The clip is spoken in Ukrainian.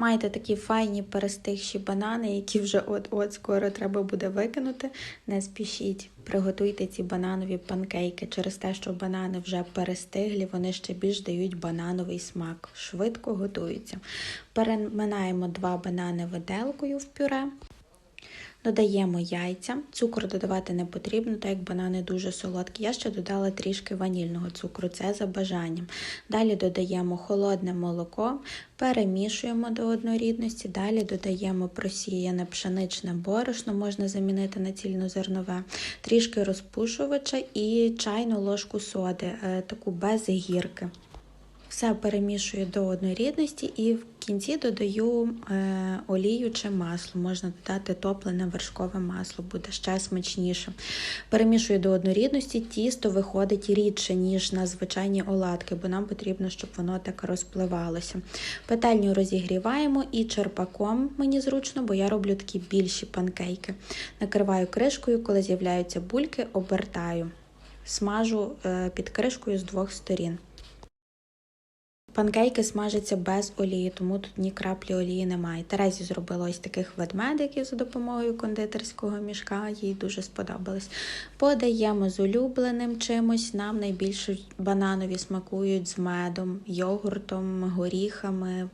Маєте такі файні перестигші банани, які вже от-от скоро треба буде викинути. Не спішіть, приготуйте ці бананові панкейки. Через те, що банани вже перестиглі, вони ще більш дають банановий смак. Швидко готуються. Переминаємо два банани виделкою в пюре. Додаємо яйця. Цукор додавати не потрібно, так як банани дуже солодкі. Я ще додала трішки ванільного цукру, це за бажанням. Далі додаємо холодне молоко, перемішуємо до однорідності. Далі додаємо просіяне пшеничне борошно, можна замінити на цільнозернове, трішки розпушувача і чайну ложку соди, е, таку без гірки. Все перемішую до однорідності і в кінці додаю е, олію чи масло. Можна додати топлене вершкове масло, буде ще смачніше. Перемішую до однорідності, тісто виходить рідше, ніж на звичайні оладки, бо нам потрібно, щоб воно так розпливалося. Петельню розігріваємо і черпаком мені зручно, бо я роблю такі більші панкейки. Накриваю кришкою, коли з'являються бульки, обертаю. Смажу е, під кришкою з двох сторін. Панкейки смажаться без олії, тому тут ні краплі олії немає. Терезі зробила ось таких ведмедиків за допомогою кондитерського мішка, їй дуже сподобалось. Подаємо з улюбленим чимось. Нам найбільше бананові смакують з медом, йогуртом, горіхами.